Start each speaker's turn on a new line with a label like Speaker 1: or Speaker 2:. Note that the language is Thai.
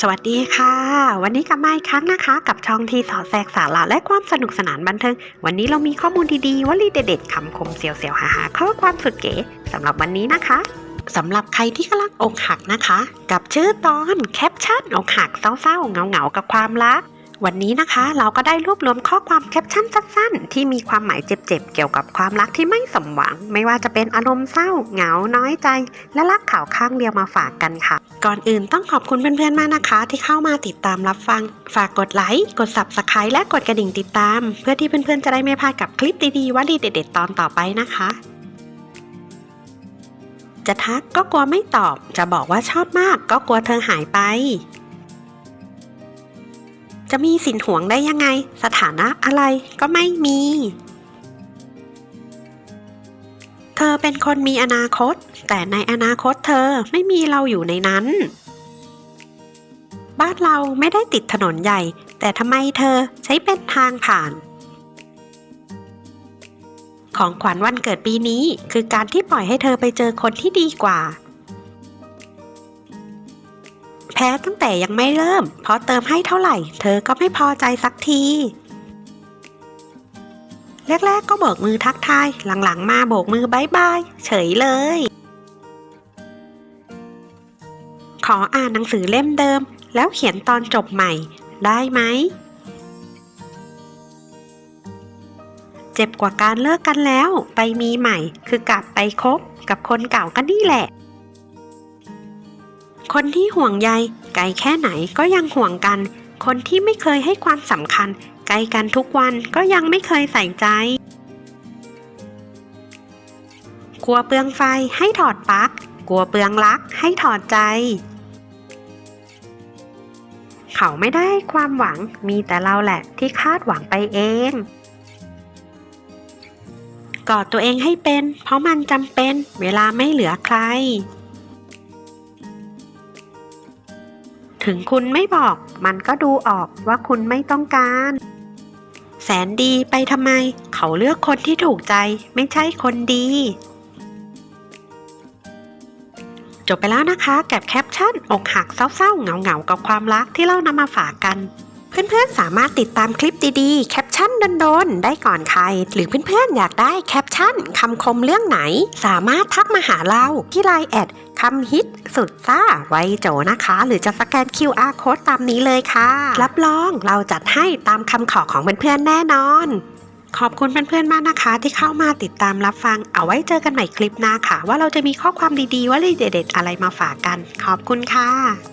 Speaker 1: สวัสดีค่ะ วันนี้กลับมาอีกครั้งนะคะ กับช่องที่สอดแทรกสาระและความสนุกสนานบันเทิง วันนี้เรามีข้อมูลดีๆวลีเด็ดๆคำคมเสียวๆหาๆข้อความสุดเก๋สำหรับวันนี้นะคะสำหรับใครที่กำลังอกหักนะคะ กับชื่อตอนแคปชั่นอกหักเศร้าๆเงาๆกับความรัก วันนี้นะคะเราก็ได้รวบรวมข้อความแคปชั่นสั้นๆ ที่มีความหมายเจ็บๆ เกี่ยวกับความรักที่ไม่สมหวัง ไม่ว่าจะเป็นอารมณ์เศร้า เหงา น้อยใจ และรักข่าวข้างเดียวมาฝากกันค่ะ ก่อนอื่นต้องขอบคุณเพื่อนๆ มากนะคะ ที่เข้ามาติดตามรับฟัง ฝากกดไลค์ กด subscribe และกดกระดิ่งติดตาม เพื่อที่เพื่อนๆ จะได้ไม่พลาดกับคลิปดีๆวลีเด็ดๆ ตอนต่อไปนะคะจะทักก็กลัวไม่ตอบ จะบอกว่าชอบมากก็กลัวเธอหายไป จะมีสินห่วงได้ยังไง สถานะอะไรก็ไม่มี เธอเป็นคนมีอนาคต แต่ในอนาคตเธอไม่มีเราอยู่ในนั้น บ้านเราไม่ได้ติดถนนใหญ่ แต่ทำไมเธอใช้เป็นทางผ่าน ของขวัญวันเกิดปีนี้ คือการที่ปล่อยให้เธอไปเจอคนที่ดีกว่า พ้ตั้งแต่ยังไม่เริ่ม เพราะเติมให้เท่าไหร่ เธอก็ไม่พอใจสักทีแรกๆก็โบกมือทักทาย หลังๆ มาโบกมือบายบายเฉยเลย ขออ่านหนังสือเล่มเดิม แล้วเขียนตอนจบใหม่ ได้ไหม เจ็บกว่าการเลิกกันแล้ว ไปมีใหม่ คือกลับไปคบกับคนเก่าก็นี่แหละ คนที่ห่วงใยไกลแค่ไหนก็ยังห่วงกัน คนที่ไม่เคยให้ความสำคัญ ไกลกันทุกวันก็ยังไม่เคยใส่ใจกลัวเปลืองไฟให้ถอดปลั๊กกลัวเปลืองรักให้ถอดใจ เขาไม่ได้ความหวังมีแต่เราแหละที่คาดหวังไปเองกอดตัวเองให้เป็น เพราะมันจำเป็นเวลาไม่เหลือใคร ถึงคุณไม่บอก มันก็ดูออกว่าคุณไม่ต้องการ แสนดีไปทำไม เขาเลือกคนที่ถูกใจ ไม่ใช่คนดี จบไปแล้วนะคะกับแคปชั่นอกหักเศร้าๆเหงาๆกับความรักที่เรานำมาฝากกันเพื่อนๆ สามารถติดตามคลิปดีๆ แคปชั่นโดนๆ ได้ก่อนใคร หรือเพื่อนๆ อยากได้แคปชั่นคำคมเรื่องไหน สามารถทักมาหาเราที่ไลน์แอด คำฮิตสุดซ่าไวโจนะคะ หรือจะสแกน QR code ตามนี้เลยค่ะ รับรองเราจัดให้ตามคำขอของเพื่อนๆแน่นอน ขอบคุณเพื่อนๆมากนะคะ ที่เข้ามาติดตามรับฟังเอาไว้เจอกันใหม่คลิปหน้าค่ะ ว่าเราจะมีข้อความดีๆว่าเด็ดๆอะไรมาฝากกัน ขอบคุณค่ะ